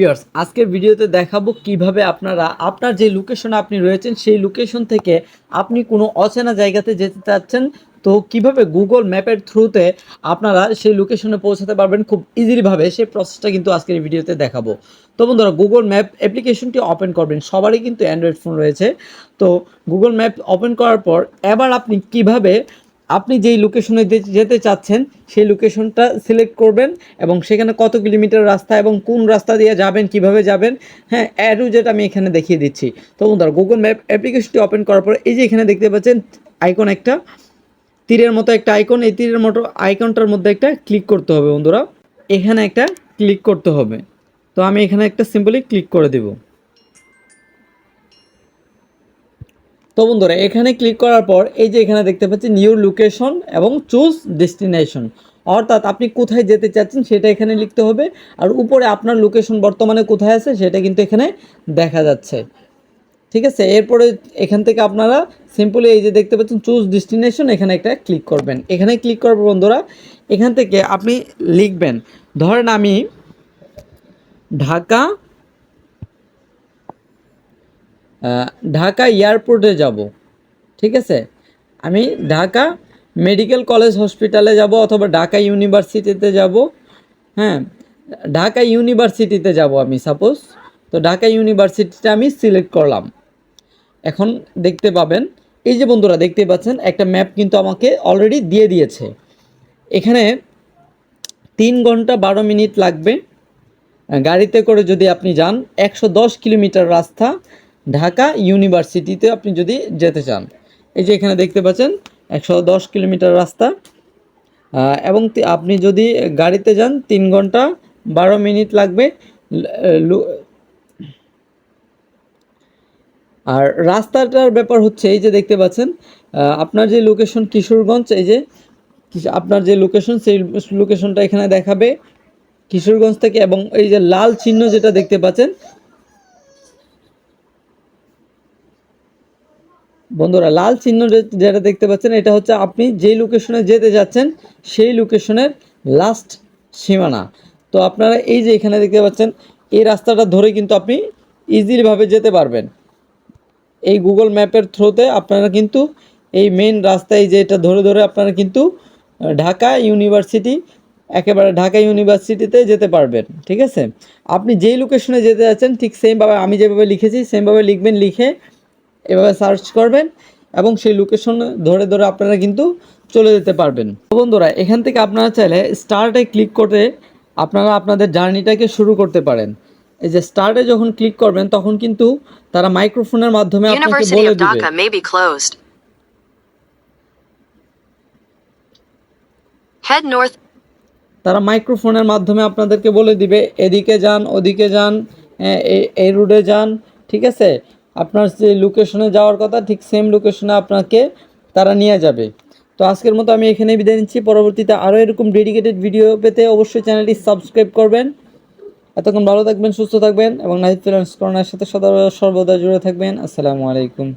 Viewers আজকের ভিডিওতে দেখাবো কীভাবে আপনারা, আপনার যে লোকেশনে আপনি রয়েছেন, সেই লোকেশন থেকে আপনি কোনো অচেনা জায়গাতে যেতে চাচ্ছেন, তো কীভাবে গুগল ম্যাপের থ্রুতে আপনারা সেই লোকেশনে পৌঁছাতে পারবেন খুব ইজিলিভাবে সেই প্রসেসটা কিন্তু আজকের ভিডিওতে দেখাবো। তো বন্ধুরা গুগল ম্যাপ অ্যাপ্লিকেশনটি ওপেন করবেন, সবারই কিন্তু অ্যান্ড্রয়েড ফোন রয়েছে। তো গুগল ম্যাপ ওপেন করার পর, এবার আপনি কীভাবে আপনি যেই লোকেশনে যেতে চাচ্ছেন, সেই লোকেশনটা সিলেক্ট করবেন এবং সেখানে কত কিলোমিটার রাস্তা এবং কোন রাস্তা দিয়ে যাবেন, কীভাবে যাবেন হ্যাঁ অ্যাডু যেটা আমি এখানে দেখিয়ে দিচ্ছি। তো বন্ধুরা গুগল ম্যাপ অ্যাপ্লিকেশনটি ওপেন করার পর এই যে এখানে দেখতে পাচ্ছেন আইকন একটা, তীরের মতো একটা আইকন এই তীরের মতো আইকনটার মধ্যে একটা ক্লিক করতে হবে বন্ধুরা। এখানে একটা ক্লিক করতে হবে। তো আমি এখানে একটা সিম্পলি ক্লিক করে দেবো। তো বন্ধুরা, এখানে ক্লিক করার পর এই যে এখানে দেখতে পাচ্ছি নিউ লোকেশন এবং চুজ ডেস্টিনেশন অর্থাৎ আপনি কোথায় যেতে চাচ্ছেন সেটা এখানে লিখতে হবে। আর উপরে আপনার লোকেশন বর্তমানে কোথায় আছে সেটা কিন্তু এখানে দেখা যাচ্ছে। ঠিক আছে? এরপরে এখান থেকে আপনারা সিম্পলি এই যে দেখতে পাচ্ছেন চুজ ডেস্টিনেশন এখানে একটা ক্লিক করবেন। এখানে ক্লিক পর বন্ধুরা, এখান থেকে আপনি লিখবেন, ধরেন আমি ঢাকা ঢাকা এয়ারপোর্টে যাব, ঠিক আছে? আমি ঢাকা মেডিকেল কলেজ হসপিটালে যাব অথবা ঢাকা ইউনিভার্সিটিতে যাব হ্যাঁ? ঢাকা ইউনিভার্সিটিতে যাব আমি সাপোজ তো ঢাকা ইউনিভার্সিটিটা আমি সিলেক্ট করলাম। এখন দেখতে পাবেন, এই যে বন্ধুরা দেখতে পাচ্ছেন, একটা ম্যাপ কিন্তু আমাকে অলরেডি দিয়ে দিয়েছে। এখানে তিন ঘণ্টা বারো মিনিট লাগবে। গাড়িতে করে যদি আপনি যান, একশো দশ কিলোমিটার রাস্তা ঢাকা ইউনিভার্সিটিতে আপনি যদি যেতে চান। এই যে এখানে দেখতে পাচ্ছেন, একশো দশ কিলোমিটার রাস্তা। এবং আপনি যদি গাড়িতে যান, তিন ঘণ্টা বারো মিনিট লাগবে। আর রাস্তাটার ব্যাপার হচ্ছে, এই যে দেখতে পাচ্ছেন আপনার যে লোকেশন কিশোরগঞ্জ, এই যে আপনার যে লোকেশন, সেই লোকেশনটা এখানে দেখাবে কিশোরগঞ্জ থেকে। এবং এই যে লাল চিহ্ন যেটা দেখতে পাচ্ছেন বন্ধুরা, লাল চিহ্ন যেটা দেখতে পাচ্ছেন, এটা হচ্ছে আপনি যেই লোকেশনে যেতে যাচ্ছেন, সেই লোকেশনের লাস্ট সীমানা। তো আপনারা এই যে এখানে দেখতে পাচ্ছেন, এই রাস্তাটা ধরে কিন্তু আপনি ইজিলিভাবে যেতে পারবেন। এই গুগল ম্যাপের থ্রুতে আপনারা কিন্তু এই মেন রাস্তায় যে এটা ধরে ধরে আপনারা কিন্তু ঢাকা ইউনিভার্সিটি একেবারে ঢাকা ইউনিভার্সিটিতে যেতে পারবেন, ঠিক আছে? আপনি যেই লোকেশনে যেতে যাচ্ছেন, ঠিক সেমভাবে আমি যেভাবে লিখেছি সেমভাবে লিখবেন, লিখে এভাবে সার্চ করবেন এবং সেই লোকেশন ধরে ধরে আপনারা কিন্তু চলে যেতে পারবেন। বন্ধুরা এখান থেকে আপনারা চাইলে স্টার্টে ক্লিক করে আপনারা আপনাদের জার্নিটাকে শুরু করতে পারেন। এই যে স্টার্টে যখন ক্লিক করবেন তখন কিন্তু তারা মাইক্রোফোনের মাধ্যমে আপনাকে বলে দিবে. Head north. তারা মাইক্রোফোনের মাধ্যমে আপনাদেরকে বলে দিবে এদিকে যান ওদিকে যান হ্যাঁ, এই রুটে যান ঠিক আছে? আপনার যে লোকেশনে যাওয়ার কথা, ঠিক সেম লোকেশনে আপনাকে তারা নিয়ে যাবে। তো আজকের মতো আমি এখানেই বিদায় নিচ্ছি। পরবর্তীতে আরও এরকম ডেডিকেটেড ভিডিও পেতে অবশ্যই চ্যানেলটি সাবস্ক্রাইব করবেন। এতক্ষণ ভালো থাকবেন, সুস্থ থাকবেন এবং নাহিদ ফিনান্স করোনার সাথে সদা সর্বদা জুড়ে থাকবেন। আসসালামু আলাইকুম।